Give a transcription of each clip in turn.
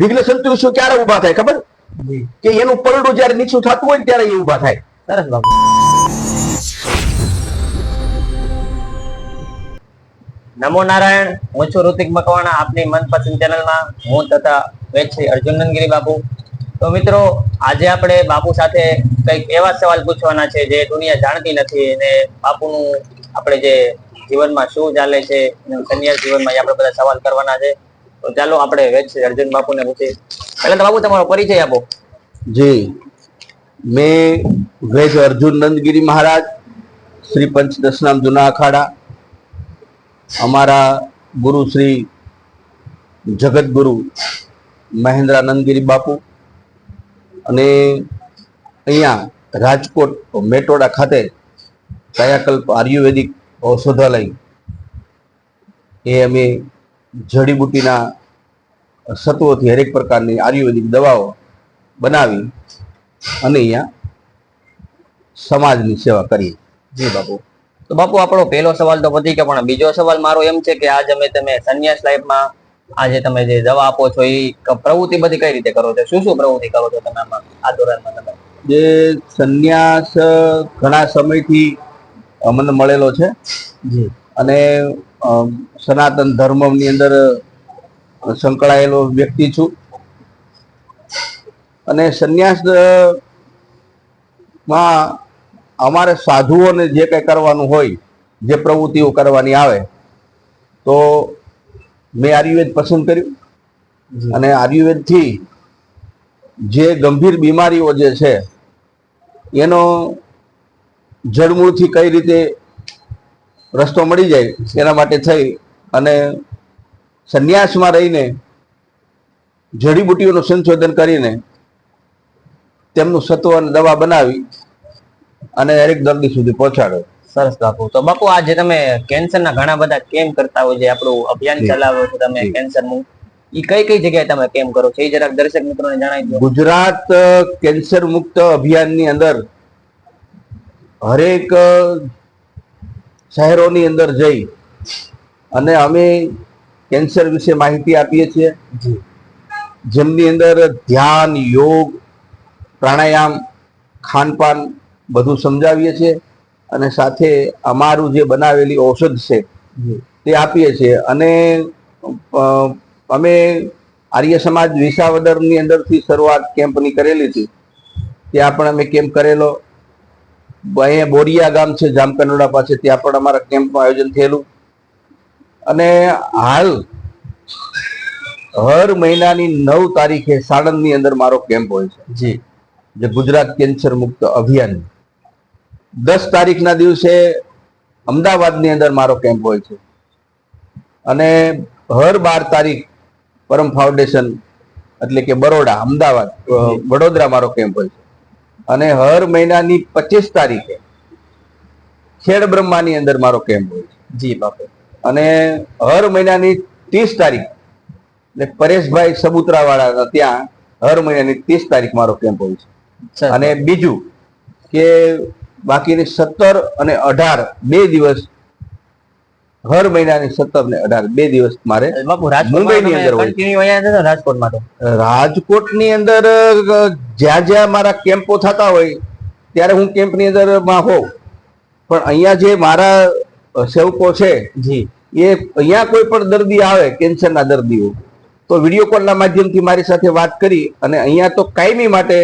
વિઘ્ન સંતોષો ક્યારે ઊભા થાય ખબર? કે એનું પરડું જયારે નીચું થતું હોય ત્યારે એ ઊભા થાય. સરસ બાબુ. નમો નારાયણ હું છું ઋતિક મકવાણા આપની મનપસંદ ચેનલમાં. હું તથા વેદ શ્રી અર્જુન નંદગીરી બાપુ. તો મિત્રો આજે આપણે બાપુ સાથે કંઈક એવા સવાલ પૂછવાના છે જે દુનિયા જાણતી નથી અને બાપુનું આપણે જે જીવનમાં શું ચાલે છે અને સંન્યાસ જીવનમાં આપણે બધા સવાલ કરવાના છે. તો ચાલો આપણે વેચ અર્જુન બાપુને પૂછીએ. પહેલા તો બાપુ, તમારો પરિચય આપો. જી. મેં વેજ અર્જુન નંદગીરી મહારાજ, શ્રી પંચદશનામ જૂના અખાડા, અમારા ગુરુ શ્રી જગતગુરુ મહેન્દ્રાનંદગીરી બાપુ અને અહીંયા રાજકોટ મેટોડા ખાતે કાયાકલ્પ આયુર્વેદિક ઔષધાલય એ અમે જડીબુટીના સત્વોથી હરેક પ્રકારની આયુર્વેદિક દવાઓ બનાવી અને અહીંયા સમાજની સેવા કરીએ. જી બાપુ. તો બાપુ આપણો પહેલો સવાલ તો પતી ગયો પણ બીજો સવાલ મારો એમ છે કે આજ અમે તમે સંન્યાસ લાઈફમાં આજે તમે જે દવા આપો છો એ પ્રવૃત્તિ બધી કઈ રીતે કરો છો? શું શું પ્રવૃત્તિ કરો છો તમે આમાં આ દોરાનમાં તમે? જે સંન્યાસ ઘણા સમયથી મને મળેલો છે. જી. અને સનાતન ધર્મની અંદર સંકળાયેલો વ્યક્તિ છું. અને સંન્યાસમાં અમારે સાધુઓને જે કંઈ કરવાનું હોય જે પ્રવૃત્તિઓ કરવાની આવે તો મેં આયુર્વેદ પસંદ કર્યું. અને આયુર્વેદથી જે ગંભીર બીમારીઓ જે છે એનો જડમૂળથી કઈ રીતે રસ્તો મળી જાય એના માટે થઈ અને સંન્યાસમાં રહીને જડીબુટીઓનું સંશોધન કરીને તેમનું સત્વ અને દવા બનાવી અને દરેક દર્દી સુધી પહોંચાડ્યો સરસ બાપુ. તો બાપુ આજે તમે કેન્સરના ઘણા બધા કેમ્પ કરતા હોય છે આપણું અભિયાન ચલાવો છો તમે કેન્સરનું એ કઈ કઈ જગ્યાએ તમે કેમ્પ કરો છો? એ જરાક દર્શક મિત્રોને જણાવી દો. ગુજરાત કેન્સર મુક્ત અભિયાનની અંદર હરેક શહેરોની અંદર જઈ અને અમે કેન્સર વિશે માહિતી આપીએ છીએ. જેમની અંદર ધ્યાન, યોગ, પ્રાણાયામ, ખાનપાન બધું સમજાવીએ છીએ અને સાથે અમારું જે બનાવેલી ઔષધ છે તે આપીએ છીએ. અને અમે આર્ય સમાજ વિસાવદરની અંદરથી શરૂઆત કેમ્પની કરેલી હતી. ત્યાં પણ અમે કેમ્પ કરેલો. અહીંયા બોરિયા ગામ છે જામકંડોળા પાસે. ત્યાં પણ અમારા કેમ્પનું આયોજન થયેલું. અને હાલ હર મહિનાની નવ તારીખે સાણંદની અંદર મારો કેમ્પ હોય છે. જી. જે ગુજરાત કેન્સર મુક્ત અભિયાન. દસ તારીખના દિવસે અમદાવાદની અંદર મારો કેમ્પ હોય છે. અને હર બાર તારીખ પરમ ફાઉન્ડેશન એટલે કે બરોડા અમદાવાદ વડોદરા મારો કેમ્પ હોય છે. અને હર મહિનાની પચીસ તારીખે ખેડ બ્રહ્માની અંદર મારો કેમ્પ હોય છે. જી બાપુ અને હર મહિનાની ત્રીસ તારીખ એટલે પરેશભાઈ સબુતરાવાળા ત્યાં હર મહિનાની ત્રીસ તારીખ મારો કેમ્પ હોય છે. અને બીજું કે બાકીની સત્તર અને અઢાર બે દિવસ હર મહિનાની સત્તર ને અઢાર બે દિવસ મારે મુંબઈ મુંબઈની અંદર રાજકોટમાં રાજકોટની અંદર જ્યાં જ્યાં મારા કેમ્પો થતા હોય ત્યારે હું કેમ્પની અંદરમાં હોઉં. પણ અહીંયા જે મારા સેવકો છે જી. એ અહીંયા કોઈ પણ દર્દી આવે કેન્સરના દર્દીઓ તો વીડિયો કોલના માધ્યમથી મારી સાથે વાત કરી અને અહીંયા તો કાયમી માટે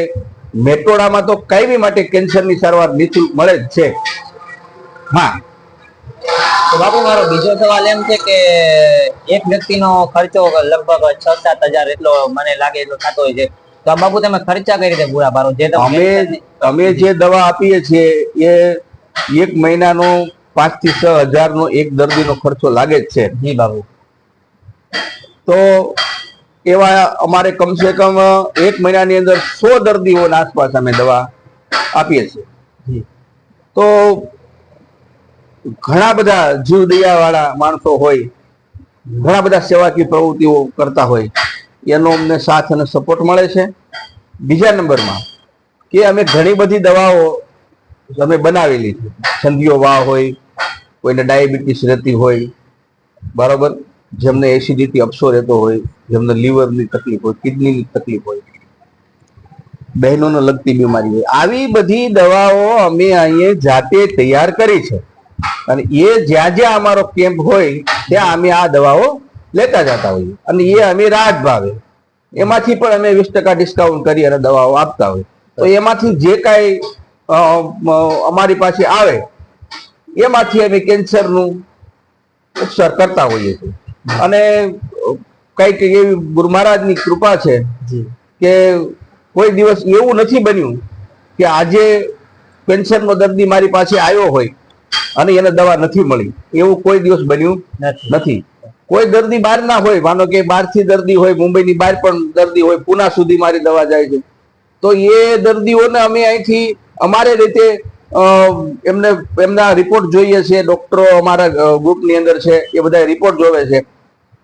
મેટોડામાં તો કાયમી માટે કેન્સરની સારવાર નિઃશુલ્ક મળે જ છે. હા. તો બાપુ મારો બીજો સવાલ એમ છે કે એક વ્યક્તિનો ખર્ચો લગભગ છ સાત હજાર એટલો મને લાગે એટલો થતો હોય છે. તો આ બાપુ તમે ખર્ચા કઈ રીતે પૂરા પાડો? જે અમે અમે જે દવા આપીએ છીએ એ એક મહિનાનો પાંચથી છ હજારનો એક દર્દીનો ખર્ચો લાગે જ છે. જી બાપુ તો એવા અમારે કમસે કમ એક મહિનાની અંદર સો દર્દીઓના આસપાસ અમે દવા આપીએ છીએ. તો ઘણા બધા જીવ વાળા માણસો હોય ઘણા બધા સેવાકીય પ્રવૃત્તિઓ કરતા હોય એનો અમને સાથ અને સપોર્ટ મળે છે. બીજા નંબરમાં કે અમે ઘણી બધી દવાઓ અમે બનાવેલી છે. છંદીઓ વાહ હોય કોઈને ડાયાબિટીસ રહેતી હોય, બરાબર? જેમને એસિડિટી અપસો રહેતો હોય, જેમને લીવરની તકલીફ હોય, કિડનીની તકલીફ હોય, બહેનોને લગતી બીમારી હોય, આવી બધી દવાઓ અમે અહીંયા જાતે તૈયાર કરી છે. અને એ જ્યાં જ્યાં અમારો કેમ્પ હોય, ત્યાં અમે આ દવાઓ લેતા જતા હોઈએ. અને એ અમે રાહત ભાવે. એમાંથી પણ અમે વીસ ટકા ડિસ્કાઉન્ટ કરી અને દવાઓ આપતા હોય તો એમાંથી જે કાંઈ અમારી પાસે આવે એમાંથી અમે કેન્સરનું ઉપચાર કરતા હોઈએ છીએ. અને કંઈક એવી ગુરુ મહારાજની કૃપા છે કે કોઈ દિવસ એવું નથી બન્યું કે આજે કેન્સરનો દર્દી મારી પાસે આવ્યો હોય અને એને દવા નથી મળી. એવું કોઈ દિવસ બન્યું નથી. કોઈ દર્દી બહાર ના હોય માનો કે બહારથી દર્દી હોય મુંબઈની બહાર પણ દર્દી હોય પુના સુધી મારી દવા જાય છે. તો એ દર્દીઓને અમે અહીંથી અમારે રીતે એમને એમના રિપોર્ટ જોઈએ છે ડોક્ટરો અમારા ગ્રુપની અંદર છે એ બધા રિપોર્ટ જોવે છે.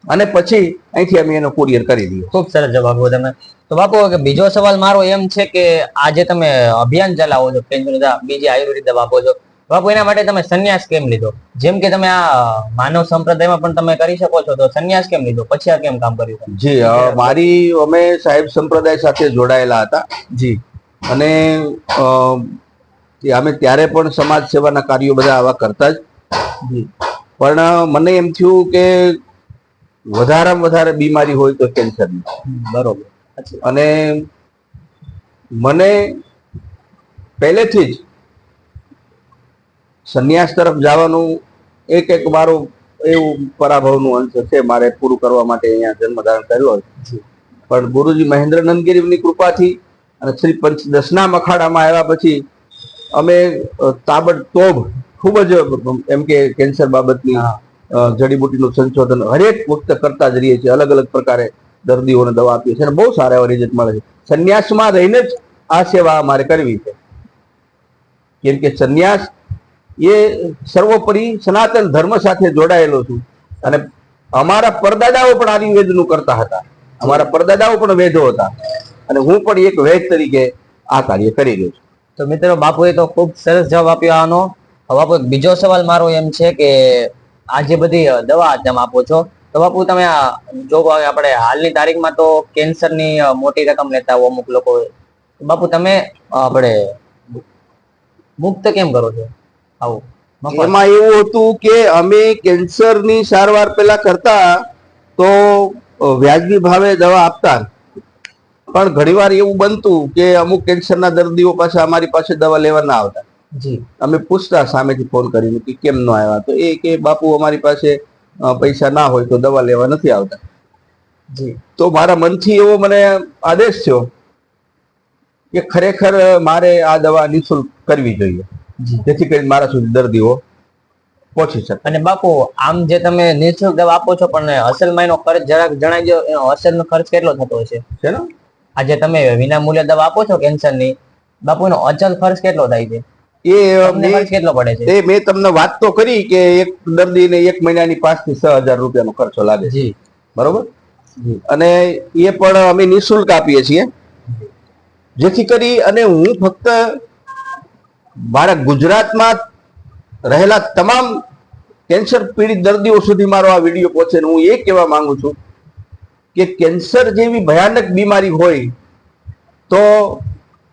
અને પછી અહીંથી અમે એનો કુરિયર કરી દઈએ. ખૂબ સરસ જવાબ તમે. તો બાપુ કે બીજો સવાલ મારો એમ છે કે આજે તમે અભિયાન ચલાવો છો કેન્દ્ર બીજી આયુર્વેદિક દવા આપો છો. બાપુ એના માટે તમે સંન્યાસ કેમ લીધો? જેમ કે તમે આ માનવ સંપ્રદાયમાં પણ તમે કરી શકો છો તો સંન્યાસ કેમ લીધો? પછી આ કેમ કામ કર્યું? જી મારી અમે સાહેબ સંપ્રદાય સાથે જોડાયેલા હતા. જી. અને એ અમે ત્યારે પણ સમાજ સેવાના કાર્યો બધા આવા કરતા જ. પણ મને એમ થયું કે વધારેમાં વધારે બીમારી હોય તો કેન્સરની. બરોબર. અને મને પહેલેથી જ સંન્યાસ તરફ જવાનું એક એક મારો એવું પરાભવનું અંશ છે મારે પૂરું કરવા માટે અહીંયા જન્મધારણ કર્યો જી. પણ ગુરુજી મહેન્દ્ર નંદગીરીની કૃપાથી અને શ્રી પંચ દસના મખાડામાં આવ્યા પછી અમે તાબડતોબ ખૂબ જ, એમ કે કેન્સર બાબતની જડીબુટીનું સંશોધન હરેક વખતે કરતા જ રહીએ છીએ. અલગ અલગ પ્રકારે દર્દીઓને દવા આપીએ છીએ અને બહુ સારા એવા રિઝલ્ટ મળે છે. સંન્યાસમાં રહીને જ આ સેવા અમારે કરવી છે. કેમ કે સંન્યાસ એ સર્વોપરી સનાતન ધર્મ સાથે જોડાયેલો છું. અને અમારા પરદાદાઓ પણ આયુર્વેદનું કરતા હતા. અમારા પરદાદાઓ પણ વેદો હતા. અને હું પણ એક વેદ તરીકે આ કાર્ય કરી રહ્યો છું. તો મિત્રો, બાપુએ તો ખૂબ સરસ જવાબ આપ્યો આનો. હવે બાપુ, બીજો સવાલ મારો એમ છે કે આ જે બધી દવા તમે આપો છો, તો બાપુ તમે જો આપણે હાલની તારીખમાં તો કેન્સરની મોટી રકમ લેતા હો અમુક લોકો. બાપુ, તમે આપણે મુક્ત કેમ કરો છો? આવું. એમાં એવું હતું કે અમે કેન્સરની સારવાર પેલા કરતા તો વ્યાજબી ભાવે દવા આપતા. પણ ઘણીવાર એવું બનતું કે અમુક કેન્સરના દર્દીઓ પાસે અમારી પાસે દવા લેવા ના આવતા. જી. અમે પૂછતા સામેથી ફોન કરીને કે કેમ ન આવ્યા? તો એ કે બાપુ અમારી પાસે પૈસા ના હોય તો દવા લેવા નથી આવતા. જી. તો મારા મનથી એવો મને આદેશ થયો કે ખરેખર મારે આ દવા નિઃશુલ્ક કરવી જોઈએ. જેથી કરીને મારા સુધી દર્દીઓ પહોંચી શકે. અને બાપુ આમ જે તમે નિઃશુલ્ક દવા આપો છો પણ અસલમાં એનો ખર્ચ જરાક જણાવી દો એનો અસલનો ખર્ચ કેટલો થતો હશે? છે ને? આજે તમે વિના મૂલ્ય દવા આપો છો કેન્સરની બાપુ એનો અચલ ખર્ચ કેટલો થાય છે? એ કેટલો પડે છે? એ મેં તમને વાત તો કરી કે એક દર્દીને એક મહિનાની પાંચથી છ હજાર રૂપિયાનો ખર્ચો લાગે છે. બરોબર? અને એ પણ અમે નિઃશુલ્ક આપીએ છીએ. જેથી કરી અને હું ફક્ત મારા ગુજરાતમાં રહેલા તમામ કેન્સર પીડિત દર્દીઓ સુધી મારો આ વીડિયો પહોંચે હું એ કહેવા માંગુ છું કે કેન્સર જેવી ભયાનક બીમારી હોય તો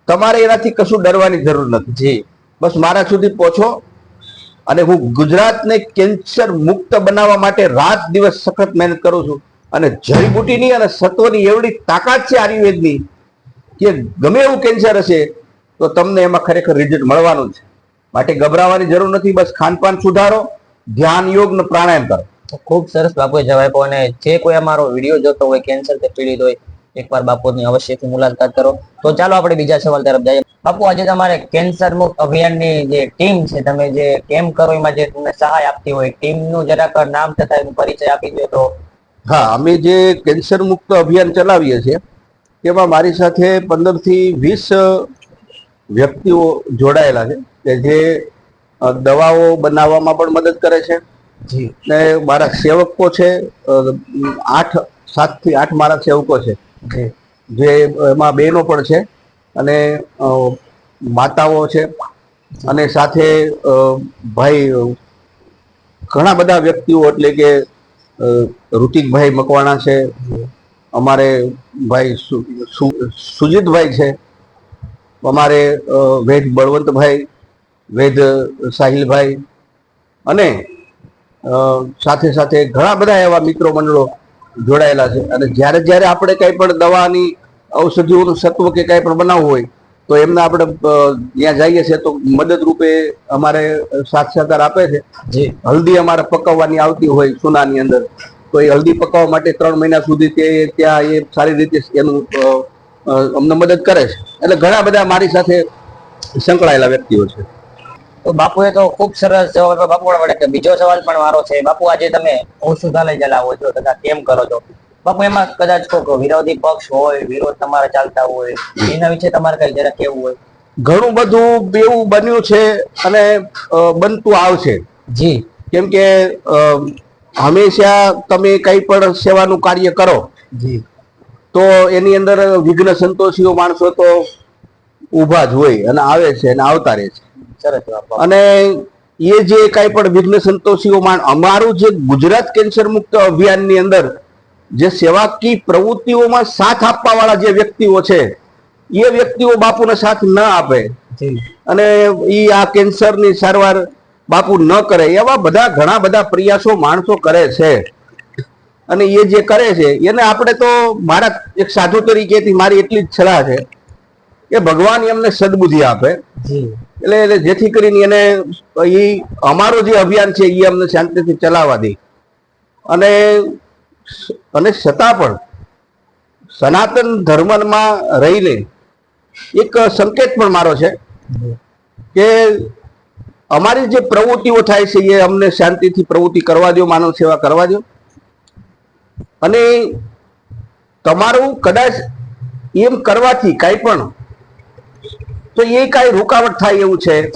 તમારે એનાથી કશું ડરવાની જરૂર નથી. જી. બસ મારા સુધી પહોંચો અને હું ગુજરાતને કેન્સર મુક્ત બનાવવા માટે રાત દિવસ સખત મહેનત કરું છું. અને જડીબુટીની અને સત્વની એવડી તાકાત છે આયુર્વેદની કે ગમે એવું કેન્સર હશે તો તમને એમાં ખરેખર રિઝલ્ટ મળવાનું છે. માટે ગભરાવાની જરૂર નથી બસ ખાનપાન સુધારો ધ્યાન યોગ ને પ્રાણાયામ કરો. ખૂબ સરસ બાપુએ જવાબ આપ્યો અને જે કોઈ અમારો વીડિયો જોતો હોય, કેન્સરથી પીડિત હોય, એકવાર બાપુની અવશ્યથી મુલાકાત કરો. તો ચાલો આપણે બીજા સવાલ તરફ જઈએ. બાપુ, આજે તમારે કેન્સર મુક્ત અભિયાનની જે ટીમ છે, તમે જે કેમ કરો, એમાં જે તમને સહાય આપતી હોય, ટીમનું જરાક નામ તથા એનો પરિચય આપી દો તો. હા, અમે જે કેન્સર મુક્ત અભિયાન ચલાવીએ છીએ, તેમાં મારી સાથે પંદરથી વીસ વ્યક્તિઓ જોડાયેલા છે, કે જે દવાઓ બનાવવામાં પણ મદદ કરે છે. ને મારા સેવકો છે આઠ સાતથી આઠ મારા સેવકો છે. જી. એમાં બહેનો પણ છે અને માતાઓ છે અને સાથે ભાઈ ઘણા બધા વ્યક્તિઓ એટલે કે ઋતિકભાઈ મકવાણા છે અમારે ભાઈ સુજીતભાઈ છે અમારે વેદ બળવંતભાઈ વેદ સાહિલભાઈ અને સાથે સાથે ઘણા બધા એવા મિત્રો મંડળો જોડાયેલા છે. અને જ્યારે જ્યારે આપણે કંઈ પણ દવાની ઔષધિઓનું સત્વ કે કંઈ પણ બનાવવું હોય તો એમને આપણે ત્યાં જઈએ છીએ તો મદદરૂપે અમારે સાથ સહકાર આપે છે. જે. હલ્દી અમારે પકવવાની આવતી હોય સુનાની અંદર તો એ હલ્દી પકવવા માટે ત્રણ મહિના સુધી તે ત્યાં એ સારી રીતે એનું અમને મદદ કરે છે. એટલે ઘણા બધા મારી સાથે સંકળાયેલા વ્યક્તિઓ છે. તો બાપુએ તો ખૂબ સરસ જવાબ બાપુ વડે કે બીજો સવાલ પણ મારો છે. બાપુ આજે તમે ઔષધાલય ચલાવો છો તથા કેમ કરો છો? બાપુ એમાં કદાચ કોઈક વિરોધી પક્ષ હોય વિરોધ તમારે ચાલતા હોય એના વિશે તમારે કઈ જરા કેવું હોય? ઘણું બધું એવું બન્યું છે અને બનતું આવશે. જી. કેમ કે હંમેશા તમે કંઈ પણ સેવાનું કાર્ય કરો જી. તો એની અંદર વિઘ્ન સંતોષીઓ માણસો તો ઊભા જ હોય અને આવે છે અને આવતા રહે છે. બાપુ. અને એ જે કાંઈ પણ વિઘ્ન સંતોષીઓ અમારું જે ગુજરાત કેન્સર મુક્ત અભિયાનની અંદર જે સેવાકી પ્રવૃત્તિઓમાં સાથ આપવા વાળા જે વ્યક્તિઓ છે એ વ્યક્તિઓ બાપુને સાથ ન આપે. અને એ આ કેન્સરની સારવાર બાપુ ન કરે એવા બધા ઘણા બધા પ્રયાસો માણસો કરે છે. અને એ જે કરે છે એને આપણે તો મારા એક સાધુ તરીકેથી મારી એટલી જ સલાહ છે કે ભગવાન એમને સદબુદ્ધિ આપે. એટલે એટલે જેથી કરીને એને એ અમારો જે અભિયાન છે, એ અમને શાંતિથી ચલાવવા દે. અને અને છતાં પણ સનાતન ધર્મમાં રહીને એક સંકેત પણ મારો છે કે અમારી જે પ્રવૃત્તિઓ થાય છે, એ અમને શાંતિથી પ્રવૃત્તિ કરવા દો, માનવ સેવા કરવા દો. અને તમારું કદાચ એમ કરવાથી કાંઈ પણ તો એ કાંઈ રૂકાવટ થાય એવું છે?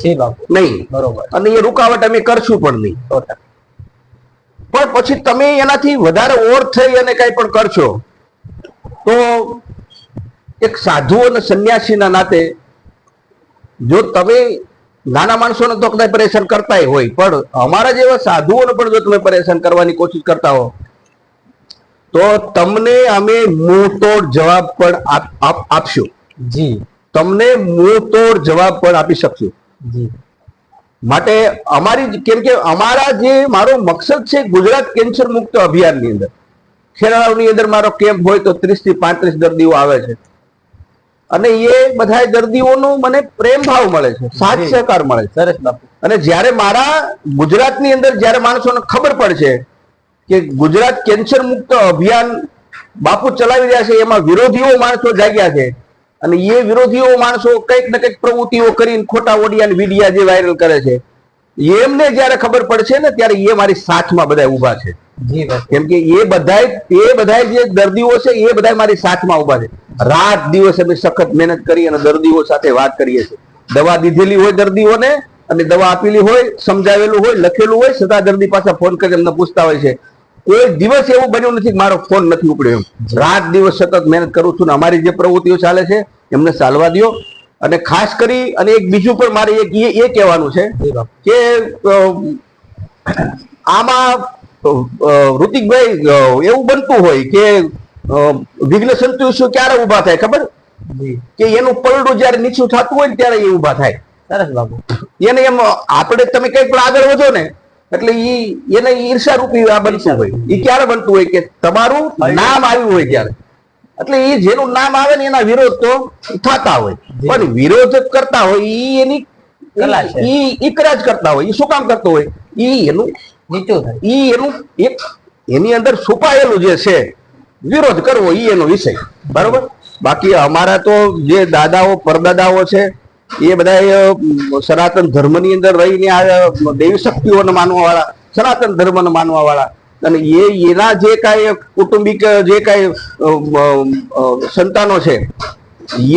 નહીં. બરોબર. અને એ રૂકાવટ અમે કરશું પણ નહીં. પણ પછી તમે એનાથી વધારે ઓર થઈ અને કંઈ પણ કરશો તો એક સાધુ અને સંન્યાસીના નાતે જો તમે નાના માણસોને તો કદાચ પરેશાન કરતા હોય પણ અમારા જેવા સાધુઓને પણ જો તમે પરેશાન કરવાની કોશિશ કરતા હો તો તમને અમે મોટો જવાબ પણ આપ- આપ- આપશું. જી. તમને મોતોડ જવાબ પણ આપી શકશું. માટે અમારી કેમ કે અમારા જે મારો મકસદ છે ગુજરાત કેન્સર મુક્ત અભિયાનની અંદર. ખેરાળાની અંદર મારો કેમ્પ હોય તો ત્રીસથી પાંત્રીસ દર્દીઓ આવે છે. અને એ બધા દર્દીઓનો મને પ્રેમ ભાવ મળે છે સાથ સહકાર મળે છે. સરસ અને જ્યારે મારા ગુજરાતની અંદર જ્યારે માણસોને ખબર પડશે કે ગુજરાત કેન્સર મુક્ત અભિયાન બાપુ ચલાવી રહ્યા છે એમાં વિરોધીઓ માણસો જાગ્યા છે અને એ વિરોધીઓ માણસો કંઈક ને કંઈક પ્રવૃત્તિઓ કરીને ખોટા ઓડિયા વિડિયા જે વાયરલ કરે છે એમને જ્યારે ખબર પડશે ને ત્યારે એ મારી સાથમાં બધા ઊભા છે. કેમ કે એ બધાય એ બધાય જે દર્દીઓ છે એ બધાય મારી સાથમાં ઊભા છે. રાત દિવસ અમે સખત મહેનત કરી અને દર્દીઓ સાથે વાત કરીએ છીએ. દવા દીધેલી હોય દર્દીઓને અને દવા આપેલી હોય સમજાવેલું હોય લખેલું હોય છતાં દર્દી પાસે ફોન કરી એમને પૂછતા હોય છે કોઈ દિવસ એવું બન્યું નથી મારો ફોન નથી ઉપડ્યો રાત દિવસ સતત મહેનત કરું છું ને અમારી જે પ્રવૃત્તિઓ ચાલે છે એમને ચાલવા દ્યો. અને ખાસ કરી અને એક બીજું પણ મારે એક એ કહેવાનું છે કે આમાં ઋતિકભાઈ એવું બનતું હોય કે વિઘ્ન સંતોષો ક્યારે ઊભા થાય ખબર? કે એનું પલડું જ્યારે નીચું થતું હોય ત્યારે એ ઊભા થાય. સરસ બાબુ. એને એમ આપણે તમે કંઈક પણ આગળ વધો ને એટલે ઈ એને ઈર્ષારૂપી આ બનતું હોય. એ ક્યારે બનતું હોય કે તમારું નામ આવ્યું હોય ત્યારે. એટલે એ જેનું નામ આવે ને એના વિરોધ તો થતા હોય. પણ વિરોધ કરતા હોય ઈ એની કલા છે. ઈ ઈકરા જ કરતા હોય. એ શું કામ કરતો હોય? ઈ એનું નીચું ઈ એનું એક એની અંદર છુપાયેલું જે છે વિરોધ કરવો ઈ એનો વિષય. બરોબર? બાકી અમારા તો જે દાદાઓ પરદાદાઓ છે એ બધા સનાતન ધર્મની અંદર રહીને આ દેવી શક્તિઓને માનવા વાળા સનાતન ધર્મને માનવા વાળા અને એ એના જે કાંઈ કુટુંબિક જે કાંઈ સંતાનો છે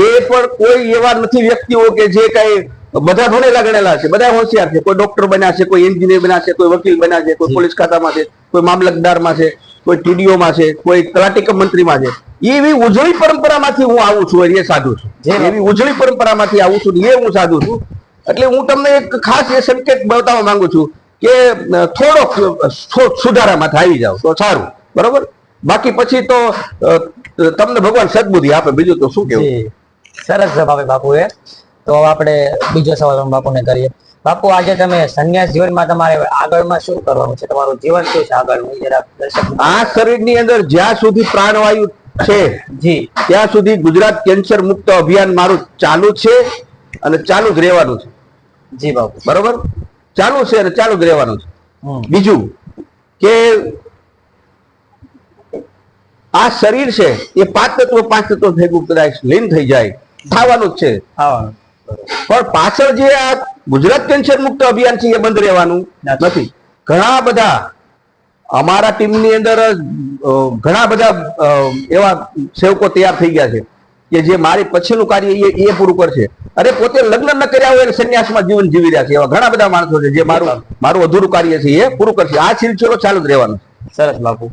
એ પણ કોઈ એવા નથી વ્યક્તિઓ કે જે કાંઈ બધા ભણેલા ગણેલા છે બધા હોશિયાર છે. કોઈ ડોક્ટર બન્યા છે કોઈ એન્જિનિયર બન્યા છે કોઈ વકીલ બન્યા છે કોઈ પોલીસ ખાતામાં છે કોઈ મામલતદારમાં છે. કોઈ ટીડીઓમાં છે કોઈ તલાટી મંત્રીમાં છે. એવી ઉજળી પરંપરામાંથી હું આવું છું એ સાધુ છું. એવી ઉજળી પરંપરામાંથી આવું છું એ હું સાધુ છું. એટલે હું તમને એક ખાસ એ સંકેત બતાવવા માંગુ છું કે થોડોક સુ- સુધારામાં આવી જાવ તો સારું. બરોબર? બાકી પછી તો તમને ભગવાન સદબુદ્ધિ આપે. બીજું તો શું કેવું? સરસ જવાબ બાપુએ. તો આપણે બીજો સવાલ બાપુને કરીએ. બાપુ આજે તમે સંન્યાસ જીવનમાં તમારે આગળમાં શું કરવાનું છે? તમારું જીવન શું છે આગળનું? જરા દર્શક આ શરીરની અંદર જ્યાં સુધી પ્રાણવાયુ છે જી. ત્યાં સુધી ગુજરાત કેન્સર મુક્ત અભિયાન મારું ચાલુ છે અને ચાલુ જ રહેવાનું છે. જી બાપુ. બરોબર? ચાલુ છે અને ચાલુ જ રહેવાનું છે. બીજું કે આ શરીર છે એ પાંચ તત્વો પાંચ તત્વ ભેગું કદાચ લીન થઈ જાય થવાનું જ છે. પણ પાછળ જે આ ગુજરાત કેન્સર મુક્ત અભિયાન છે, એ બંધ રહેવાનું નથી. ઘણા બધા અમારા ટીમની અંદર ઘણા બધા એવા સેવકો તૈયાર થઈ ગયા છે કે જે મારી પછીનું કાર્ય એ એ પૂરું કરશે. અરે, પોતે લગ્ન ન કર્યા હોય સંન્યાસમાં જીવન જીવી રહ્યા છે. એવા ઘણા બધા માણસો છે જે મારું મારું અધૂરું કાર્ય છે, એ પૂરું કરશે. આ સિલસિલો ચાલુ જ રહેવાનો સરસ બાપુ.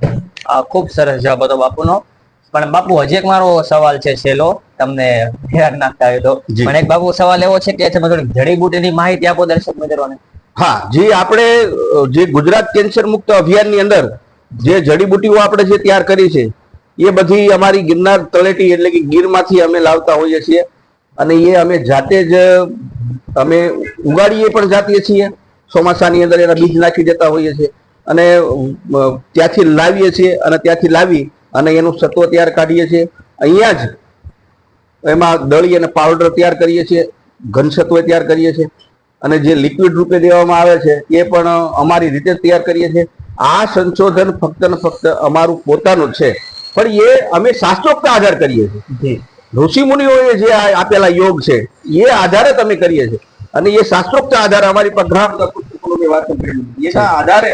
આ ખૂબ સરસ જવાબ હતો બાપુનો. પણ બાપુ હજી એક મારો સવાલ છે છેલ્લો તમને ધ્યાન નાખતા હોય તો. એક બાપુ સવાલ એવો છે કે તમે થોડીક જડીબુટીની માહિતી આપો દર્શક મિત્રોને. હા જે આપણે જે ગુજરાત કેન્સર મુક્ત અભિયાનની અંદર જે જડીબુટીઓ આપણે જે તૈયાર કરી છે એ બધી અમારી ગિરનાર તળેટી એટલે કે ગીરમાંથી અમે લાવતા હોઈએ છીએ. અને એ અમે જાતે જ અમે ઉગાડીએ પણ જાતીએ છીએ. ચોમાસાની અંદર એના બીજ નાખી દેતા હોઈએ છીએ. અને ત્યાંથી લાવીએ છીએ અને ત્યાંથી લાવી અને એનું સત્વ તૈયાર કાઢીએ છીએ. અહીંયા જ એમાં દળી અને પાવડર તૈયાર કરીએ છીએ ઘનસત્વ તૈયાર કરીએ છીએ. અને જે લિક્વિડ રૂપે દેવામાં આવે છે એ પણ અમારી રીતે તૈયાર કરીએ છીએ. આ સંશોધન ફક્ત ને ફક્ત અમારું પોતાનું છે. પણ એ અમે શાસ્ત્રોક્ત આધાર કરીએ છીએ. ઋષિ મુનિઓએ જે આપેલા યોગ છે એ આધારે તમે કરીએ છીએ. અને એ શાસ્ત્રોક્ત આધાર અમારી પર બધા પુસ્તકોનો. એના આધારે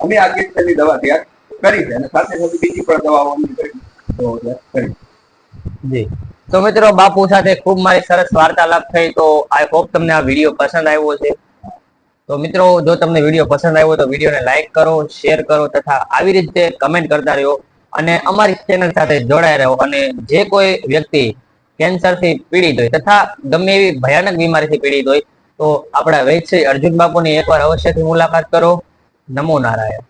અમે આ કેન્સરની દવા તૈયાર કરી છે. અને સાથે સાથે બીજી પણ દવાઓ કરી જી. તો મિત્રો, બાપુ સાથે ખૂબ મારી સરસ વાર્તાલાપ થઈ, તો આઈ હોપ તમને આ વીડિયો પસંદ આવ્યો છે તો મિત્રો, જો તમને વીડિયો પસંદ આવ્યો તો વિડીયોને લાઈક કરો શેર કરો, તથા આવી રીતે કમેન્ટ કરતા રહ્યો. અને અમારી ચેનલ સાથે જોડાઈ રહ્યો અને જે કોઈ વ્યક્તિ કેન્સરથી પીડિત હોય, તથા ગમે એવી ભયાનક બીમારીથી પીડિત હોય, તો આપણા શ્રી અર્જુન બાપુની એકવાર અવશ્યથી મુલાકાત કરો. નમો નારાયણ.